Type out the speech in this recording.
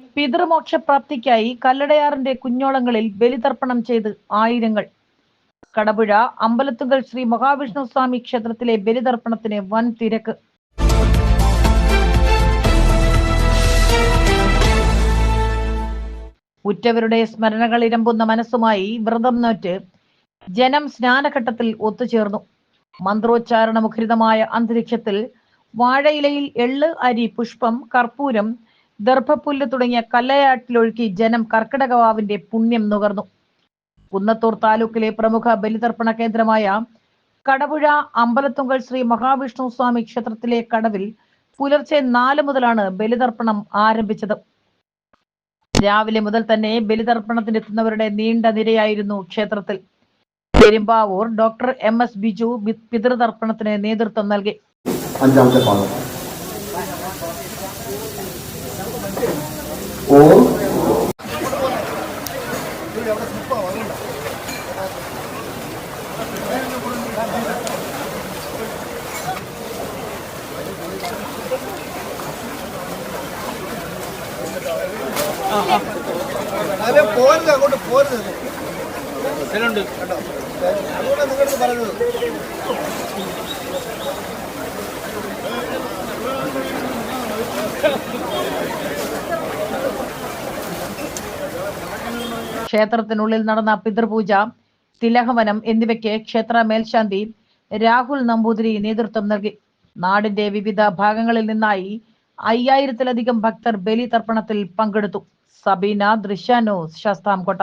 പിതൃമോക്ഷപ്രാപ്തിക്കായി കല്ലടയാറിന്റെ കുഞ്ഞോളങ്ങളിൽ ബലിതർപ്പണം ചെയ്ത് ആയിരങ്ങൾ. കടപുഴ അമ്പലത്തുങ്കൽ ശ്രീ മഹാവിഷ്ണു സ്വാമി ക്ഷേത്രത്തിലെ ബലിതർപ്പണത്തിന് വൻ തിരക്ക്. ഉറ്റവരുടെ സ്മരണകൾ ഇരമ്പുന്ന മനസ്സുമായി വ്രതം നോറ്റ് ജനം സ്നാനഘട്ടത്തിൽ ഒത്തുചേർന്നു. മന്ത്രോച്ചാരണ മുഖരിതമായ അന്തരീക്ഷത്തിൽ വാഴയിലയിൽ എള്ള് അരി പുഷ്പം കർപ്പൂരം ദർഭപ്പുല്ല് തുടങ്ങിയ കല്ലയാട്ടിലൊഴുക്കി ജനം കർക്കിടകവാവിന്റെ പുണ്യം നുകർന്നു. കുന്നത്തൂർ താലൂക്കിലെ പ്രമുഖ ബലിതർപ്പണ കേന്ദ്രമായ കടപുഴ അമ്പലത്തുങ്കൽ ശ്രീ മഹാവിഷ്ണു സ്വാമി ക്ഷേത്രത്തിലെ കടവിൽ പുലർച്ചെ നാല് മുതലാണ് ബലിതർപ്പണം ആരംഭിച്ചത്. രാവിലെ മുതൽ തന്നെ ബലിതർപ്പണത്തിനെത്തുന്നവരുടെ നീണ്ട നിരയായിരുന്നു ക്ഷേത്രത്തിൽ. Perumbavoor doctor M S Biju പിതൃതർപ്പണത്തിന് നേതൃത്വം നൽകി. അഞ്ചാമത്തെ ഓം. അതെ പോരുത് അങ്ങോട്ട് പോരുത് കേട്ടോ അതുകൊണ്ടാണ് നിങ്ങളുടെ പറഞ്ഞത് ക്ഷേത്രത്തിനുള്ളിൽ നടന്ന പിതൃപൂജ തിലഹവനം എന്നിവയ്ക്ക് ക്ഷേത്ര മേൽശാന്തി രാഹുൽ നമ്പൂതിരി നേതൃത്വം നൽകി. നാടിന്റെ വിവിധ ഭാഗങ്ങളിൽ നിന്നായി അയ്യായിരത്തിലധികം ഭക്തർ ബലി തർപ്പണത്തിൽ പങ്കെടുത്തു. സബീന ദൃശ്യാനോ ശാസ്താംകോട്ട.